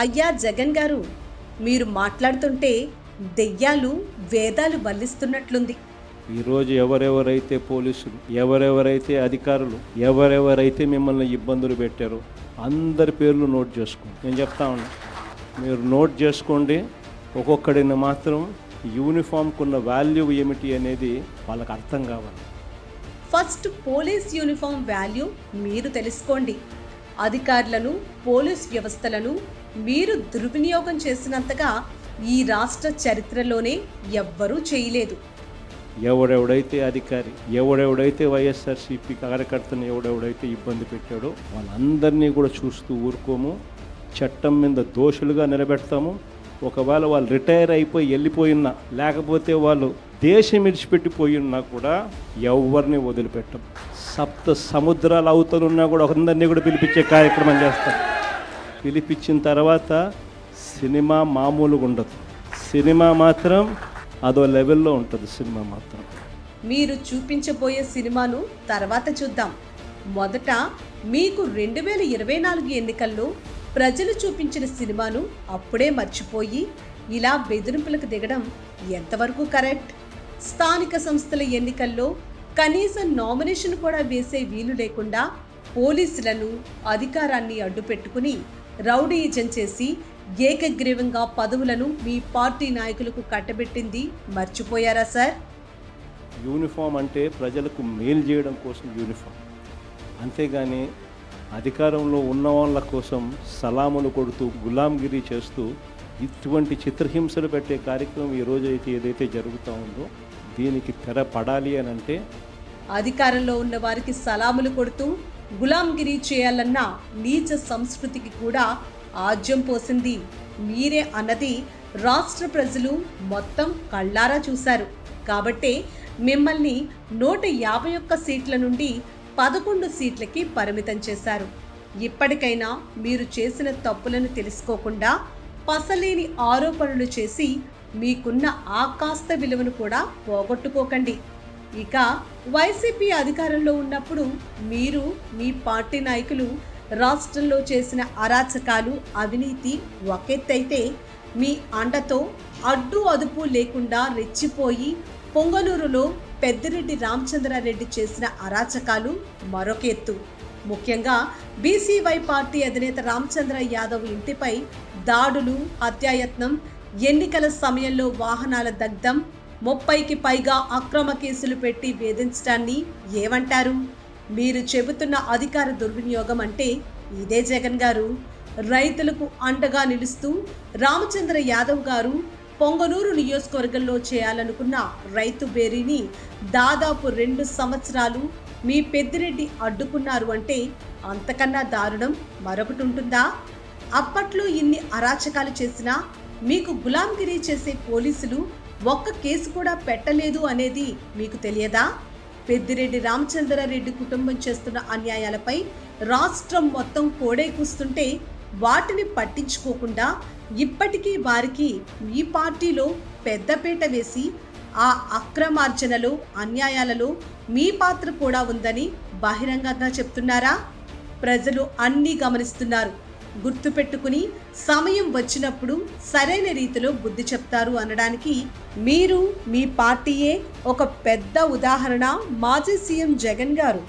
అయ్యా జగన్ గారు మీరు మాట్లాడుతుంటే దెయ్యాలు వేదాలు వల్లిస్తున్నట్లుంది. ఈరోజు ఎవరెవరైతే పోలీసులు ఎవరెవరైతే అధికారులు ఎవరెవరైతే మిమ్మల్ని ఇబ్బందులు పెట్టారో అందరి పేర్లు నోట్ చేసుకోండి. నేను చెప్తా ఉన్నా మీరు నోట్ చేసుకోండి. ఒక్కొక్కడిని మాత్రం యూనిఫామ్కు ఉన్న వాల్యూ ఏమిటి అనేది వాళ్ళకి అర్థం కావాలి. ఫస్ట్ పోలీస్ యూనిఫామ్ వాల్యూ మీరు తెలుసుకోండి. అధికారులను పోలీస్ వ్యవస్థలను మీరు దుర్వినియోగం చేసినంతగా ఈ రాష్ట్ర చరిత్రలోనే ఎవ్వరూ చేయలేదు. ఎవడెవడైతే అధికారి ఎవడెవడైతే వైఎస్ఆర్సీపీ కార్యకర్తను ఎవడెవడైతే ఇబ్బంది పెట్టాడో వాళ్ళందరినీ కూడా చూస్తూ ఊరుకోము. చట్టం మీద దోషులుగా నిలబెడతాము. ఒకవేళ వాళ్ళు రిటైర్ అయిపోయి వెళ్ళిపోయినా లేకపోతే వాళ్ళు దేశం విడిచిపెట్టిపోయి ఉన్నా కూడా ఎవరిని వదిలిపెట్టం. సప్త సముద్రాల అవతలున్నా కూడా అందరినీ కూడా పిలిపించే కార్యక్రమం చేస్తాం. పిలిపించిన తర్వాత సినిమా మామూలుగా ఉండదు. సినిమా మాత్రం అదో లెవెల్లో ఉంటుంది సినిమా మాత్రం. మీరు చూపించబోయే సినిమాను తర్వాత చూద్దాం. మొదట మీకు రెండు వేల ఇరవై నాలుగు ఎన్నికల్లో ప్రజలు చూపించిన సినిమాను అప్పుడే మర్చిపోయి ఇలా బెదిరింపులకు దిగడం ఎంతవరకు కరెక్ట్? స్థానిక సంస్థల ఎన్నికల్లో కనీసం నామినేషన్ కూడా వేసే వీలు లేకుండా పోలీసులను అధికారాన్ని అడ్డుపెట్టుకుని రౌడీయిజం చేసి ఏకగ్రీవంగా పదవులను మీ పార్టీ నాయకులకు కట్టబెట్టింది మర్చిపోయారా సార్? యూనిఫామ్ అంటే ప్రజలకు మేలు చేయడం కోసం యూనిఫామ్. అంతేగాని అధికారంలో ఉన్న వాళ్ళ కోసం సలాములు కొడుతూ గులాంగిరి చేస్తూ ఇటువంటి చిత్రహింసలు పెట్టే కార్యక్రమం ఈ రోజు అయితే ఏదైతే జరుగుతూ ఉందో దీనికి తెర పడాలి అని అంటే అధికారంలో ఉన్న వారికి సలాములు కొడుతూ గులాంగిరి చేయాలన్న నీచ సంస్కృతికి కూడా ఆజ్యం పోసింది. మీరే అన్నది రాష్ట్ర ప్రజలు మొత్తం కళ్ళారా చూశారు. కాబట్టే మిమ్మల్ని నూట యాభై ఒక్క సీట్ల నుండి పదకొండు సీట్లకి పరిమితం చేశారు. ఇప్పటికైనా మీరు చేసిన తప్పులను తెలుసుకోకుండా పసలేని ఆరోపణలు చేసి మీకున్న ఆ కాస్త విలువను కూడా పోగొట్టుకోకండి. ఇక వైసీపీ అధికారంలో ఉన్నప్పుడు మీరు మీ పార్టీ నాయకులు రాష్ట్రంలో చేసిన అరాచకాలు అవినీతి ఒకెత్తైతే మీ అండతో అడ్డు అదుపు లేకుండా రెచ్చిపోయి పొంగనూరులో పెద్దిరెడ్డి రామచంద్రారెడ్డి చేసిన అరాచకాలు మరొక ఎత్తు. ముఖ్యంగా బీసీవై పార్టీ అధినేత రామచంద్ర యాదవ్ ఇంటిపై దాడులు హత్యాయత్నం ఎన్నికల సమయంలో వాహనాల దగ్ధం ముప్పైకి పైగా అక్రమ కేసులు పెట్టి వేధించడాన్ని ఏమంటారు? మీరు చెబుతున్న అధికార దుర్వినియోగం అంటే ఇదే జగన్ గారు. రైతులకు అండగా నిలుస్తూ రామచంద్ర యాదవ్ గారు పొంగనూరు నియోజకవర్గంలో చేయాలనుకున్న రైతు బేరీని దాదాపు రెండు సంవత్సరాలు మీ పెద్దిరెడ్డి అడ్డుకున్నారు అంటే అంతకన్నా దారుణం మరొకటి ఉంటుందా? అప్పట్లో ఇన్ని అరాచకాలు చేసినా మీకు గులాంగిరి చేసే పోలీసులు ఒక్క కేసు కూడా పెట్టలేదు అనేది మీకు తెలియదా? పెద్దిరెడ్డి రామచంద్రారెడ్డి కుటుంబం చేస్తున్న అన్యాయాలపై రాష్ట్రం మొత్తం కోడే కూస్తుంటే వాటిని పట్టించుకోకుండా ఇప్పటికీ వారికి మీ పార్టీలో పెద్దపీట వేసి ఆ అక్రమార్జనలో అన్యాయాలలో మీ పాత్ర కూడా ఉందని బహిరంగంగా చెప్తున్నారా? ప్రజలు అన్నీ గమనిస్తున్నారు. గుర్తుపెట్టుకుని సమయం వచ్చినప్పుడు సరైన రీతిలో బుద్ధి చెప్తారు అనడానికి మీరు మీ పార్టీయే ఒక పెద్ద ఉదాహరణ మాజీ సీఎం జగన్ గారు.